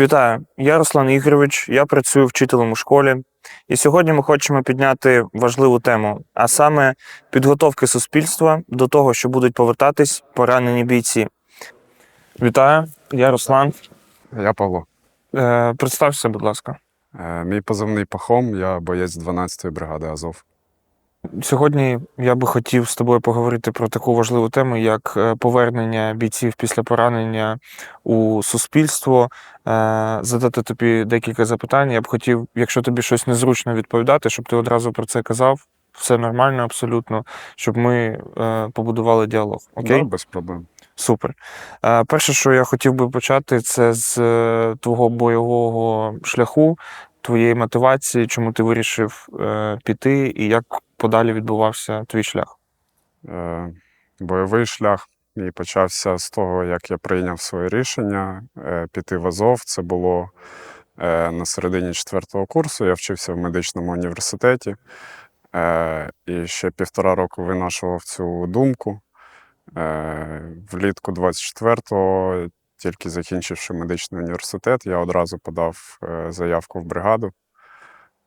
Вітаю, я Руслан Ігорович, я працюю вчителем у школі. І сьогодні ми хочемо підняти важливу тему, а саме підготовки суспільства до того, що будуть повертатись поранені бійці. Вітаю, я Руслан. Я Павло. Е, представся, будь ласка. Е, Мій позивний Пахом, я боєць 12-ї бригади Азов. Сьогодні я би хотів з тобою поговорити про таку важливу тему, як е, повернення бійців після поранення у суспільство. Е, Задати тобі декілька запитань. Я б хотів, якщо тобі щось незручно відповідати, щоб ти одразу про це казав. Все нормально, абсолютно, щоб ми е, побудували діалог. Окей? Да, без проблем. Супер. Перше, що я хотів би почати, це з твого бойового шляху, твоєї мотивації, чому ти вирішив е, піти і як подалі відбувався твій шлях. Е, Бойовий шлях мій почався з того, як я прийняв своє рішення е, піти в Азов. Це було е, на середині четвертого курсу. Я вчився в медичному університеті і ще півтора року винашував цю думку. Влітку 24-го, тільки закінчивши медичний університет, я одразу подав заявку в бригаду.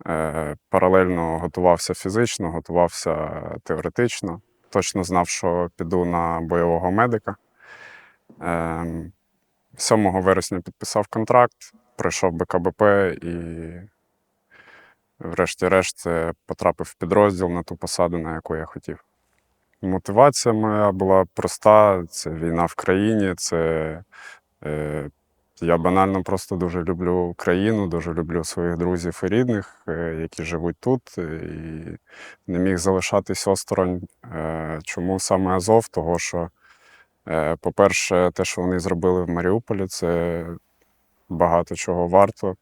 Е, Паралельно готувався фізично, готувався теоретично. Точно знав, що піду на бойового медика. Е, 7 вересня підписав контракт, пройшов БКБП і, врешті-решт, е, потрапив в підрозділ на ту посаду, на яку я хотів. Мотивація моя була проста: це війна в країні, це е, я банально просто дуже люблю країну, дуже люблю своїх друзів і рідних, е, які живуть тут, е, і не міг залишатись осторонь. Е, Чому саме Азов? Того, що, по-перше, те, що вони зробили в Маріуполі, це багато чого варто.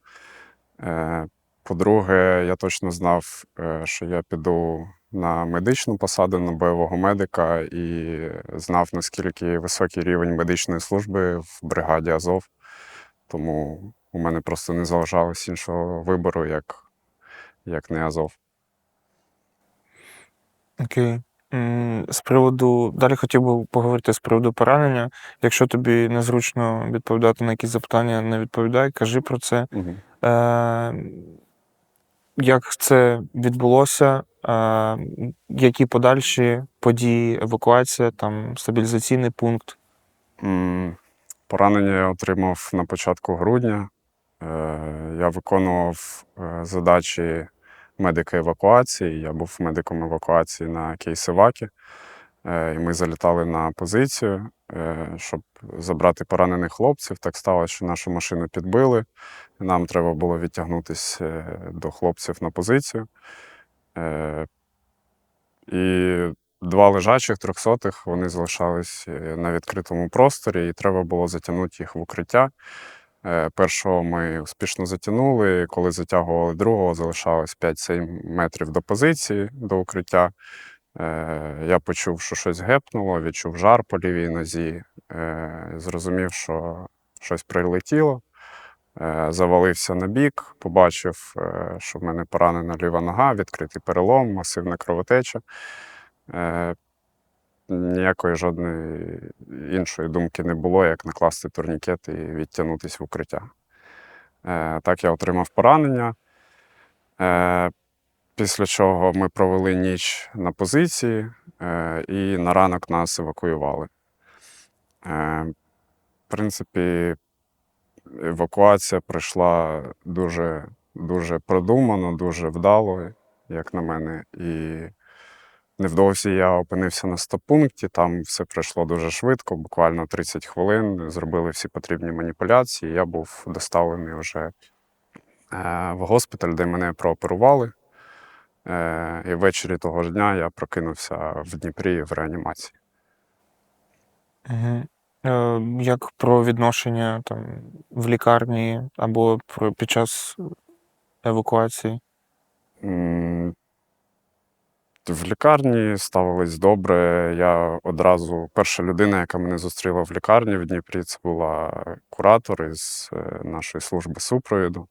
По-друге, я точно знав, що я піду на медичну посаду на бойового медика і знав, наскільки високий рівень медичної служби в бригаді Азов. Тому у мене просто не залишалось іншого вибору, як, як не Азов. Окей. З приводу, далі хотів би поговорити з приводу поранення. Якщо тобі незручно відповідати на якісь запитання, не відповідай, кажи про це. Угу. Е, як це відбулося? Е, які подальші події, евакуація, там стабілізаційний пункт? М, Поранення я отримав на початку грудня. Е, Я виконував е, задачі медика евакуації. Я був медиком евакуації на кейсивакі. Е, І ми залітали на позицію, щоб забрати поранених хлопців. Так сталося, що нашу машину підбили. Нам треба було відтягнутися до хлопців на позицію. І два лежачих трьохсотих вони залишались е, на відкритому просторі, і треба було затягнути їх в укриття. Е, Першого ми успішно затягнули. Коли затягували другого, залишалось 5-7 метрів до позиції до укриття. Е, Я почув, що щось гепнуло, відчув жар по лівій нозі, зрозумів, що щось прилетіло. Завалився на бік, побачив, що в мене поранена ліва нога, відкритий перелом, масивна кровотеча. Е, Ніякої жодної іншої думки не було, як накласти турнікет і відтягнутися в укриття. Е, Так я отримав поранення. Е, Після чого ми провели ніч на позиції, і на ранок нас евакуювали. В принципі, евакуація пройшла дуже, дуже продумано, дуже вдало, як на мене. І невдовзі я опинився на стоп-пункті. Там все пройшло дуже швидко, буквально 30 хвилин. Зробили всі потрібні маніпуляції. Я був доставлений вже е, в госпіталь, де мене прооперували. Е, І ввечері того ж дня я прокинувся в Дніпрі в реанімації. Угу. Е, як про відношення там, в лікарні або про, під час евакуації? В лікарні ставились добре. Я одразу перша людина, яка мене зустріла в лікарні в Дніпрі, це була куратор із е, нашої служби супровіду.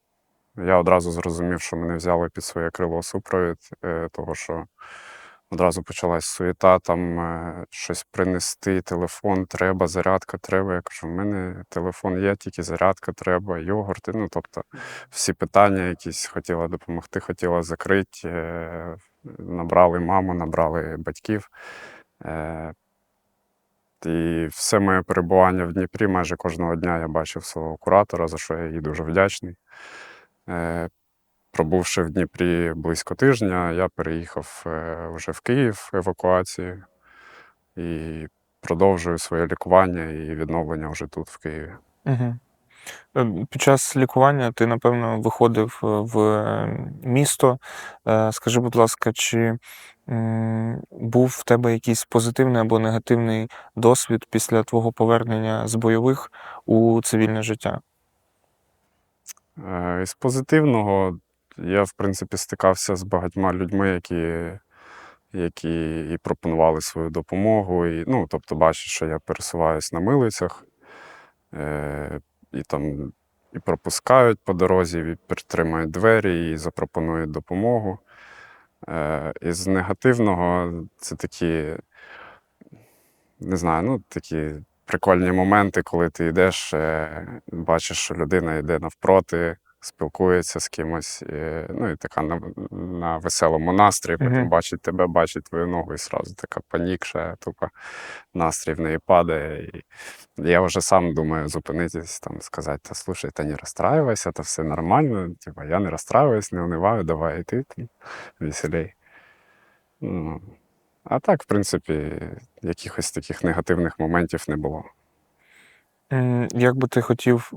Я одразу зрозумів, що мене взяли під своє крило супровід, е, того що Одразу почалась суєта, там е, щось принести, телефон треба, зарядка треба. Я кажу, в мене телефон є, тільки зарядка треба, йогурти. Ну, тобто всі питання якісь хотіла допомогти, хотіла закрити. Набрали маму, набрали батьків. Е, І все моє перебування в Дніпрі майже кожного дня я бачив свого куратора, за що я їй дуже вдячний. Е, Пробувши в Дніпрі близько тижня, я переїхав е, вже в Київ евакуацію і продовжую своє лікування і відновлення вже тут, в Києві. Угу. Під час лікування ти, напевно, виходив е, в е, місто. Е, Скажи, будь ласка, чи був в тебе якийсь позитивний або негативний досвід після твого повернення з бойових у цивільне життя? Е, Із позитивного я, в принципі, стикався з багатьма людьми, які, які і пропонували свою допомогу. І, ну, тобто, бачиш, що я пересуваюсь на милицях, е, і там і пропускають по дорозі, і підтримають двері, і запропонують допомогу. Е, із негативного це такі, не знаю, ну, такі прикольні моменти, коли ти йдеш, е, бачиш, що людина йде навпроти, спілкується з кимось, ну і така на, на веселому настрої, потім Мгм. бачить тебе, бачить твою ногу, і сразу така панікша, тупо настрій в неї падає. І я вже сам думаю зупинитись, там, сказати, та слушай, та не розстраювайся, та все нормально. Типа, я не розстраююсь, не униваю, давай і ти там, веселей. Ну, а так, в принципі, якихось таких негативних моментів не було. Як би ти хотів,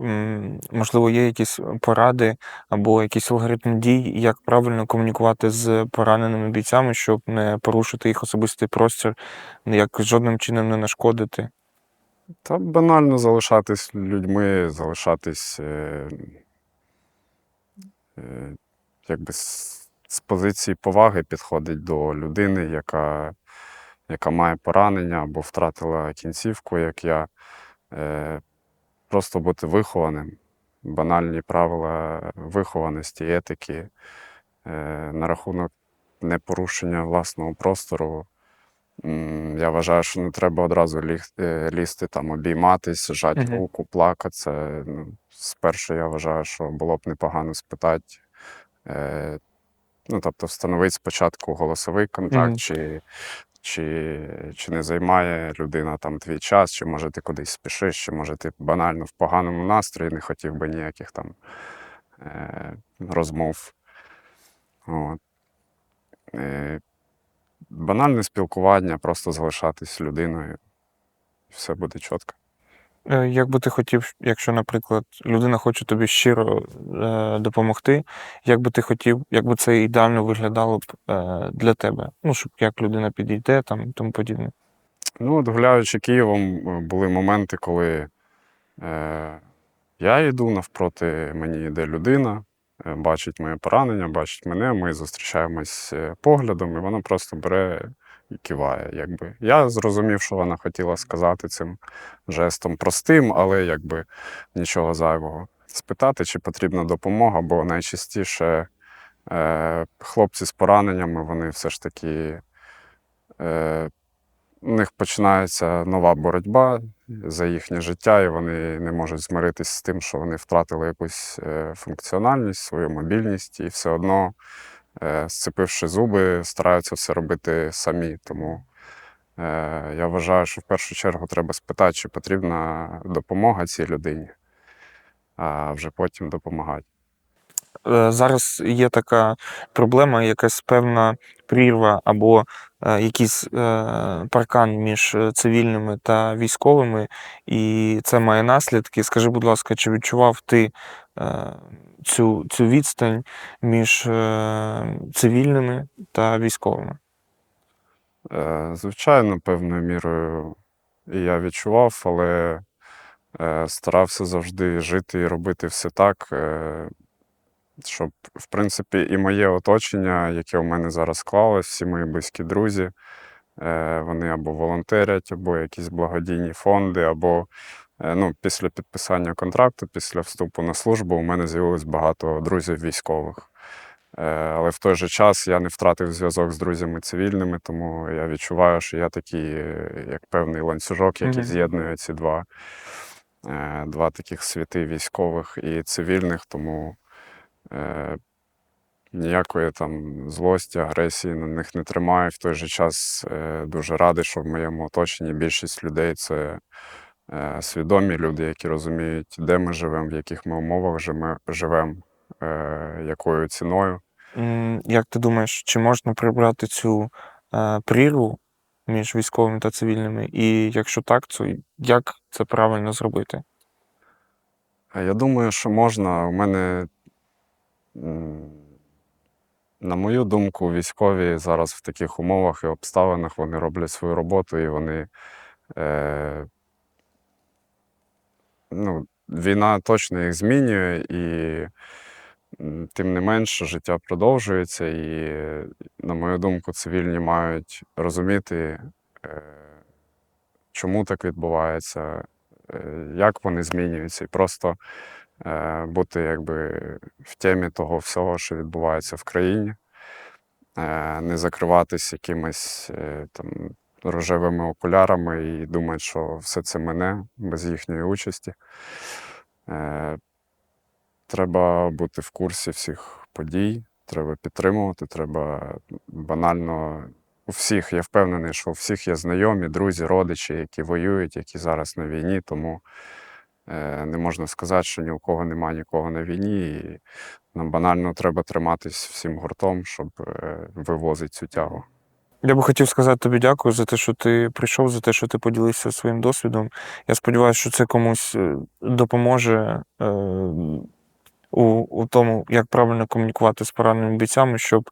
можливо, є якісь поради або якийсь алгоритм дій, як правильно комунікувати з пораненими бійцями, щоб не порушити їх особистий простір, як жодним чином не нашкодити? Та банально залишатись людьми, залишатись е, е, якби з, з позиції поваги підходить до людини, яка, яка має поранення або втратила кінцівку, як я. Е, просто бути вихованим, банальні правила вихованості, етики, е, на рахунок непорушення власного простору. Я вважаю, що не треба одразу е, лізти, там, обійматись, жати Мгм. руку, плакати. Ну, спершу я вважаю, що було б непогано спитати. Ну, тобто, встановити спочатку голосовий контакт, Мгм. чи, чи, чи не займає людина там твій час, чи може ти кудись спішиш, чи може ти банально в поганому настрої не хотів би ніяких там е, розмов. От. Е, банальне спілкування, просто залишатись людиною, і все буде чітко. Е, Як би ти хотів, якщо, наприклад, людина хоче тобі щиро е, допомогти, як би ти хотів, як би це ідеально виглядало б е, для тебе? Ну, щоб як людина підійде там тому подібне. Ну, от гуляючи Києвом, е, були моменти, коли е, я йду навпроти мені йде людина, е, бачить моє поранення, бачить мене, ми зустрічаємось поглядом, і вона просто бере киває. Якби. Я зрозумів, що вона хотіла сказати цим жестом простим, але якби нічого зайвого. Спитати, чи потрібна допомога, бо найчастіше е, хлопці з пораненнями, вони все ж таки. Е, у них починається нова боротьба за їхнє життя, і вони не можуть змиритись з тим, що вони втратили якусь е, функціональність, свою мобільність, і все одно, сцепивши зуби, стараються все робити самі. Тому е, я вважаю, що в першу чергу треба спитати, чи потрібна допомога цій людині, а вже потім допомагати. Е, Зараз є така проблема, якась певна прірва або е, якийсь е, паркан між цивільними та військовими, і це має наслідки. Скажи, будь ласка, чи відчував ти цю, цю відстань між цивільними та військовими? Звичайно, певною мірою я відчував, але старався завжди жити і робити все так, щоб, в принципі, і моє оточення, яке у мене зараз склалось, всі мої близькі друзі, е, вони або волонтерять, або якісь благодійні фонди, або е, ну, після підписання контракту, після вступу на службу, у мене з'явилось багато друзів військових. Е, Але в той же час я не втратив зв'язок з друзями цивільними, тому я відчуваю, що я такий, як певний ланцюжок, який Мгм. з'єднує ці два, два таких світи військових і цивільних, тому е, ніякої там злості, агресії на них не тримаю. В той же час е, дуже радий, що в моєму оточенні більшість людей це е, свідомі люди, які розуміють, де ми живемо, в яких ми умовах живемо, е, якою ціною. Як ти думаєш, чи можна прибрати цю е, прірву між військовими та цивільними? І якщо так, то як це правильно зробити? Я думаю, що можна. У мене, на мою думку, військові зараз в таких умовах і обставинах вони роблять свою роботу і вони. Е, ну, війна точно їх змінює, і тим не менше життя продовжується. І, на мою думку, цивільні мають розуміти, е, чому так відбувається, е, як вони змінюються, і просто бути якби в темі того всього, що відбувається в країні, е, не закриватись якимись е, там рожевими окулярами і думати, що все це мене без їхньої участі. Е, Треба бути в курсі всіх подій, треба підтримувати, треба банально. У всіх, я впевнений, що у всіх є знайомі, друзі, родичі, які воюють, які зараз на війні, тому е, не можна сказати, що ні у кого немає нікого на війні. І нам банально треба триматись всім гуртом, щоб е, вивозити цю тягу. Я би хотів сказати тобі дякую за те, що ти прийшов, за те, що ти поділився своїм досвідом. Я сподіваюся, що це комусь е, допоможе е, у, у тому, як правильно комунікувати з пораненими бійцями, щоб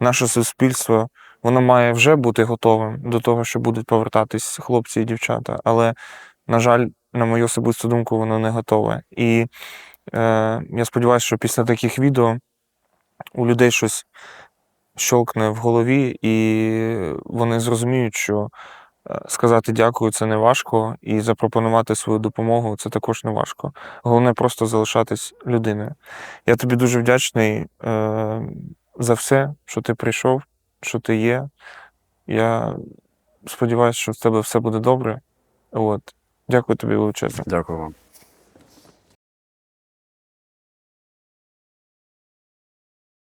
наше суспільство воно має вже бути готовим до того, що будуть повертатись хлопці і дівчата. Але, на жаль, на мою особисту думку, воно не готове. І е, я сподіваюся, що після таких відео у людей щось щолкне в голові, і вони зрозуміють, що е, сказати дякую це не важко, і запропонувати свою допомогу це також не важко. Головне просто залишатись людиною. Я тобі дуже вдячний е, за все, що ти прийшов, що ти є. Я сподіваюся, що в тебе все буде добре. От. Дякую тобі величезно. Дякую вам.